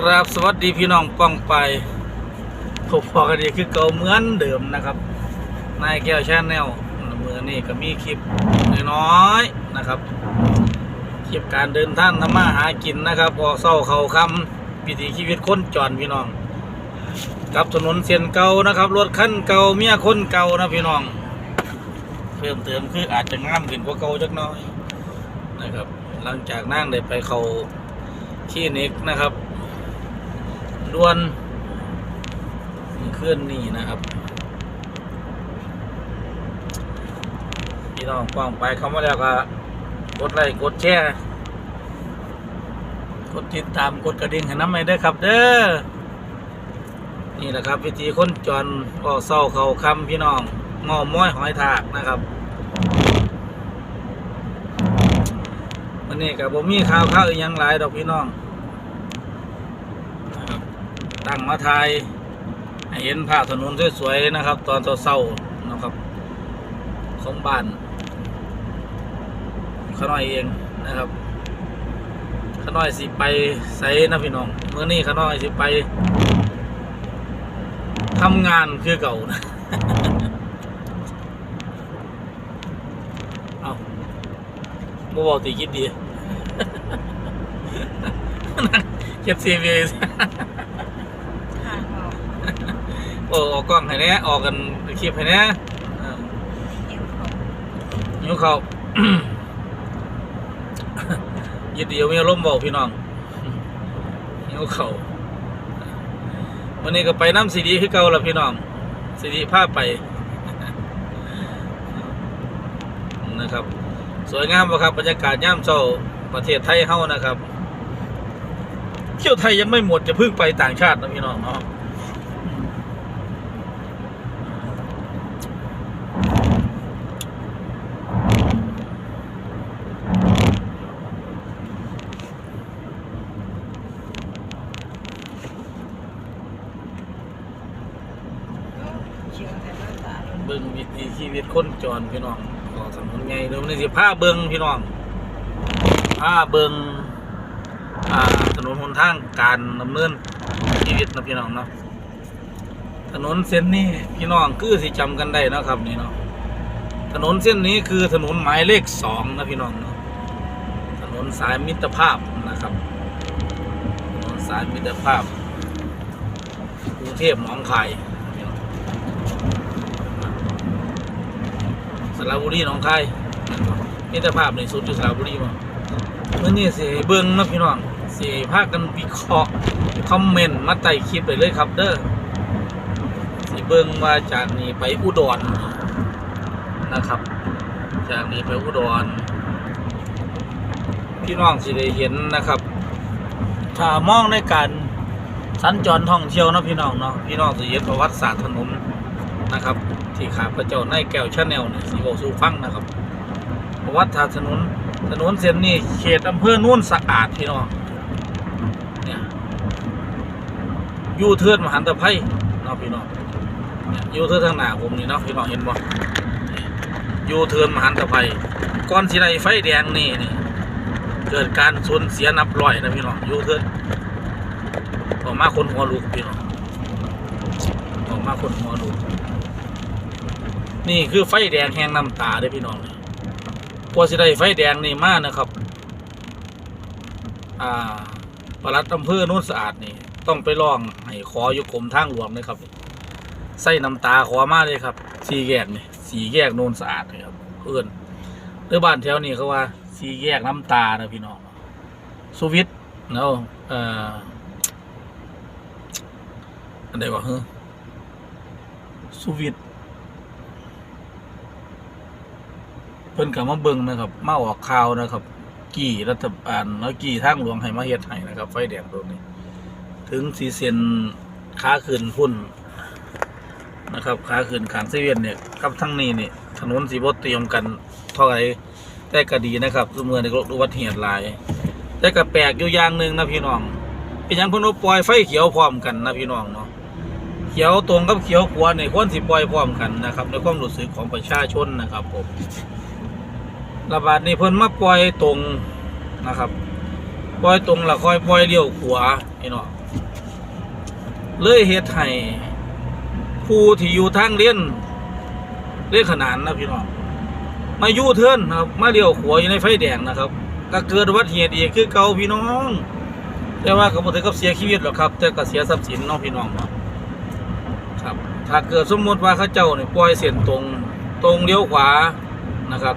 กราบสวัสดีพี่น้องป้องไปพบพอกันดีคือเก่าเหมือนเดิมนะครับ นายแก้วชาแนลมือนี่ก็มีคลิปน้อยๆนะครับ คลิปการเดินท่างทำมาหากินนะครับออกเศร้าเขาคำวิถีชีวิตคนจรพี่น้องกับถนนเส้นเก่านะครับรถคันเก่าเมียคนเก่านะพี่น้อง เพิ่มเติมคืออาจจะง่ามขึ้นกว่าเก่าจักน้อยนะครับ หลังจากนั่งได้ไปเขาคลินิกนะครับ ด่วนเคลื่อนนี่นะครับพี่น้องฟังไปคำว่าแล้วก็กดไลค์กดแชร์กดติดตามกดกระดิ่งให้น้ำไม่ได้ครับ เด้อนี่แหละครับวิธีค้นจรก็เศร้าเขาคำพี่น้องงอม้อยหอยทากนะครับวันนี้กับผมมีข่าวข้าวอีกยังหลายดอกพี่น้อง ตั้งมาทายให้เห็นภาพถนนสวยๆนะครับ ตอนเศร้าๆนะครับของบ้านขาน้อยเองนะครับขาน้อยสิไปใส่นะพี่น้องเมื่อนี้ขาน้อยสิไปทำงานคือเก่านะเอาบ่บอกตีคิดดีเก็บซีวี ทางออก โอ้ออกกล้องให้แน่ออกกันคลิปให้แน่เออเอ็มของนิ้วเขายึดเดียวมีอารมณ์บอกพี่น้องนิ้วเขาวันนี้ก็ไปน้ำสีดีคือเก่าแล้วพี่น้องสีดีผ้าไปนะครับ สวยงามปะครับบรรยากาศย่ำเช้าประเทศไทยเฮานะครับ เที่ยวไทยยังไม่หมดจะพึ่งไปต่างชาตินะพี่น้องเนาะ เชียงแต่หน้าตาลง เบิ่งวิถีชีวิตคนจรพี่น้องขอถนนไงเดี๋ยวนี้สิผ้าเบิ่งพี่น้องผ้าเบิ่งอ่าถนนหนทางการดำเนินชีวิตนะพี่น้องเนาะถนนเส้นนี้พี่น้องคือสิจำกันได้นะครับนี่เนาะถนนเส้นนี้คือถนนหมายเลขสองนะพี่น้องเนาะถนนสายมิตรภาพนะครับถนนสายมิตรภาพกรุงเทพหนองคาย สระบุรีหนองคายมิตรภาพในสุดอยู่สระบุรีมาเมื่อนี้สิเบิ้งนาะพี่น้องสิให้พากันวิเคราะห์คอมเมนต์มาใต้คลิปไปเลยครับเด้อสิเบิ้งว่าจากนี้ไปอุดรนะครับ จากนี้ไปอุดร พี่น้องสิได้เห็นนะครับถ้ามองในการสัญจรท่องเที่ยวนาะพี่น้องเนาะพี่น้องสิเห็นประวัติศาสตร์ถนน นะครับ ที่ขาพระเจ้าในแก้วชาแนลเนี่ยสีโอกสูฟังนะครับประวัติศาตุถนนถนนเส้นนี้เขตอำเภอนุ่นสะอาดพี่น้องเนี่ยยูเทือนมหันตภัยเนาะพี่น้องเนี่ยยูเทือนทางหน้าผมนี่เนาะพี่น้องเห็นบ่ยูเทือนมหันตภัยก่อนสิได้ไฟแดงนี่นี่เกิดการสูญเสียนับร้อยนะพี่น้องยูเทือนออกมาคนหัวลูกพี่น้องออกมาคนหัวลูก นี่คือไฟแดงแหงน้ำตาเด้พี่น้องกว่าสิได้ไฟแดงนี่มากนะครับ อ่าปลัดอำเภอโนุ่นสะอาดนี่ ต้องไปร้องให้ขออยู่กรมทางหลวงนะครับใส่น้ำตาขอมากเลยครับ สีแยกนี่สีแยกโนุ่นสะอาดนี่ครับเพื่อนหรือบ้านแถวนี้เขาว่าสีแยกน้ำตานะพี่น้องสุวิทย์เนาะเอ่ออันใดวะเฮ้อสุวิทย์ เพิ่นก็มาเบิงนะครับมาออกข่าวนะครับ กี่รัฐบาลแล้วกี่ทางหลวงให้มาเฮ็ดให้นะครับ ไฟแดงตรงนี้ ถึงสีเซียนขาขึ้นพุ่นนะครับขาขึ้นขางเซเว่นเนี่ยกับทั้งนี้นี่ถนนสีบเตรียมกันเท่าไหร่แต่ก็ดีนะครับทุกเมื่อในรถอุบัติเหตุหลาย แต่ก็แปลกอยู่อย่างหนึ่งนะพี่น้องเป็นยังเพิ่นว่าปล่อยไฟเขียวพร้อมกันนะพี่น้องเนาะเขียวตรงกับเขียวขวาเนี่ยควรสิปล่อยพร้อมกันนะครับในความรู้สึกของประชาชนนะครับผม ระบาดนี่เพิ่นมาปล่อยตรงนะครับ ปล่อยตรงแล้วค่อยปล่อยเลี้ยวขวาพี่น้องเลยเฮ็ดให้ผู้ที่อยู่ทางเลี้ยนเลี้ยนขนานนะพี่น้องมายู่เทินนะครับ มาเลี้ยวขวาอยู่ในไฟแดงนะครับ ก็เกิดอุบัติเหตุอีกคือเก่าพี่น้อง แต่ว่าก็บ่ถึงกับเสียชีวิตหรอกครับ แต่ก็เสียทรัพย์สินน้องพี่น้องครับ ถ้าเกิดสมมติว่าเขาเจ้าเนี่ยปล่อยเส้นตรง ตรงเลี้ยวขวานะครับ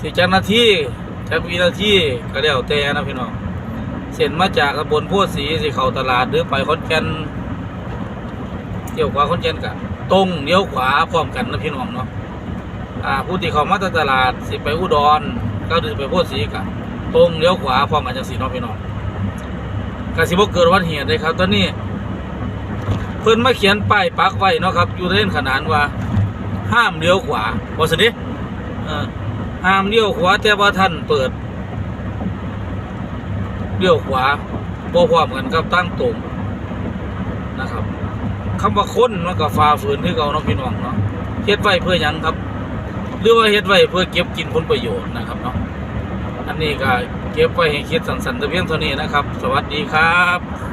สิจักนาทีจักวินาทีก็แล้วแต่นะพี่น้องเส้นมาจากตำบลพธิ์ศรีสิเข้าตลาดหรือไปขอนแก่นเลี้ยวขวาขอนแก่นกะตรงเลี้ยวขวาพร้อมกันนะพี่น้องเนาะอ่าผู้ที่เข้ามาจาตลาดสิไปอุดรก็หรือไปพธิ์ศรีกะตรงเลี้ยวขวาพร้อมกันจังสีเนาะพี่น้องกสิบ่เกิดอุบัติเหตุเลยครับ ตอนนี้ เพิ่นมาเขียนป้ายปักไว้เนาะครับ อยู่เล่นขนานว่า ห้ามเลี้ยวขวาบ่สิเด้เออ ห้ามเลี้ยวขวาแต่ว่าท่านเปิดเลี้ยวขวาบ่พร้อมกันกับตั้งตรงนะครับคำว่าคนมันก็ฝ่าฝืนคือเก่าเนาะพี่น้องเนาะเฮ็ดไว้เพื่อยังครับ หรือว่าเฮ็ดไว้เพื่อเก็บกินผลประโยชน์นะครับเนาะอันนี้ก็เก็บไว้ให้คิดสันๆแต่เพียงเท่านี้นะครับ สวัสดีครับ